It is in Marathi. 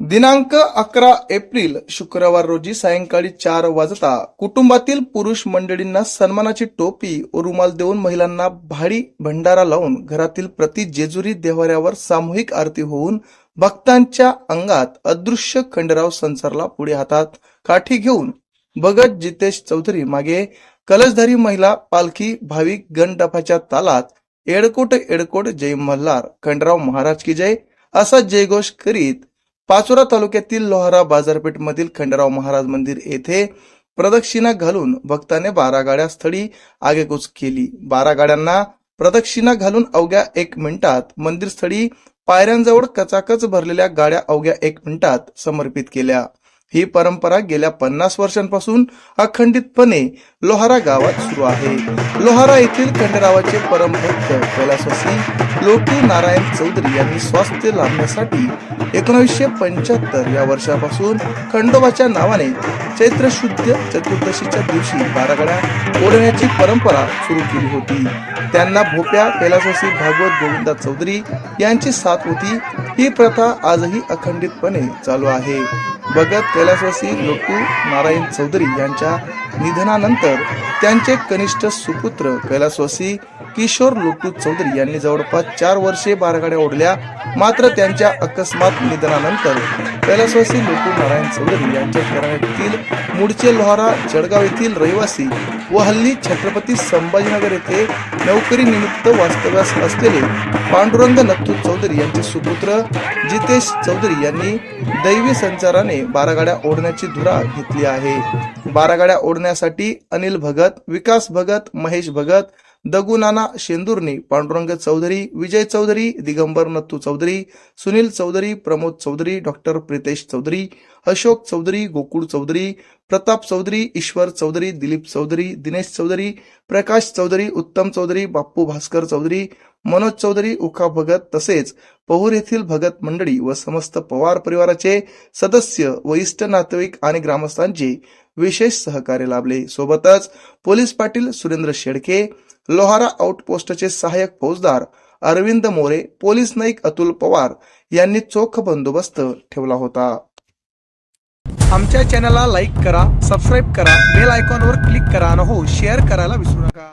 दिनांक अकरा एप्रिल शुक्रवार रोजी सायंकाळी चार वाजता कुटुंबातील पुरुष मंडळींना सन्मानाची टोपी व रुमाल देऊन महिलांना भाडी भंडारा लावून घरातील प्रति जेजुरी देवाऱ्यावर सामूहिक आरती होऊन भक्तांच्या अंगात अदृश्य खंडराव संसारला पुढे हातात काठी घेऊन भगत जितेश चौधरी मागे कलशधारी महिला पालखी भाविक गणडफाच्या तालात एडकोट एडकोट जय मल्हार खंडराव महाराज की जय असा जयघोष करीत पाचोरा तालुक्यातील लोहारा बाजारपेठमधील खंडराव महाराज मंदिर येथे प्रदक्षिणा घालून भक्ताने बारा गाड्या स्थळी आगेकूच केली. बारा गाड्यांना प्रदक्षिणा घालून अवघ्या एक मिनिटात मंदिर स्थळी पायऱ्यांजवळ कचाकच भरलेल्या गाड्या अवघ्या एक मिनिटात समर्पित केल्या. ही परंपरा गेल्या पन्नास वर्षांपासून अखंडितपणे लोहारा गावात सुरू आहे. लोहारा येथील खंडरावाचे परमभक्त कैलासवासी लोकी नारायण चौधरी यांनी स्वास्थ्य लाभण्यासाठी एकोणीसशे पंच्याहत्तर या वर्षापासून खंडोबाच्या नावाने चैत्र शुद्ध चतुर्दशीच्या दिवशी बारागड्या ओढण्याची परंपरा सुरू केली होती. त्यांना भोप्या कैलासवासी भागवत गोविंदा चौधरी यांची साथ होती. ही प्रथा आजही अखंडितपणे चालू आहे. भगत कैलासवासी लोकू नारायण चौधरी यांच्या निधनानंतर त्यांचे कनिष्ठ सुपुत्र कैलासवासी किशोर लोटू चौधरी यांनी जवळपास चार वर्षे बारागाड्या ओढल्या. मात्र त्यांच्या अकस्मात निधनानंतर कैलासवासी लोटू नारायण चौधरी यांच्या घराण्यातील मुडचे लोहारा जळगाव येथील रहिवासी व हल्ली छत्रपती संभाजीनगर येथे नोकरीनिमित्त वास्तव्यास असलेले पांडुरंग नथू चौधरी यांचे सुपुत्र जितेश चौधरी यांनी दैवी संचाराने बारा गाड्या ओढण्याची धुरा घेतली आहे. बारा गाड्या ओढण्यासाठी अनिल भगत विकास भगत महेश भगत दगुनाना शेंदुर्नी पांडुरंग चौधरी विजय चौधरी दिगंबर नत्तू चौधरी सुनील चौधरी प्रमोद चौधरी डॉक्टर प्रितेश चौधरी अशोक चौधरी गोकुळ चौधरी प्रताप चौधरी ईश्वर चौधरी दिलीप चौधरी दिनेश चौधरी प्रकाश चौधरी उत्तम चौधरी बाप्पू भास्कर चौधरी मनोज चौधरी उखा भगत तसेच पहुर येथील भगत मंडळी व समस्त पवार परिवाराचे सदस्य व इष्ट नातेवाईक आणि ग्रामस्थांचे विशेष सहकार्य लाभले. सोबतच पोलीस पाटील सुरेंद्र शेडके लोहारा आउटपोस्टचे सहाय्यक फौजदार अरविंद मोरे पोलीस नाईक अतुल पवार यांनी चोख बंदोबस्त ठेवला होता. आमच्या चॅनलला लाईक करा सबस्क्राईब करा बेल आयकॉनवर क्लिक करा आणि हो शेअर करायला विसरू नका.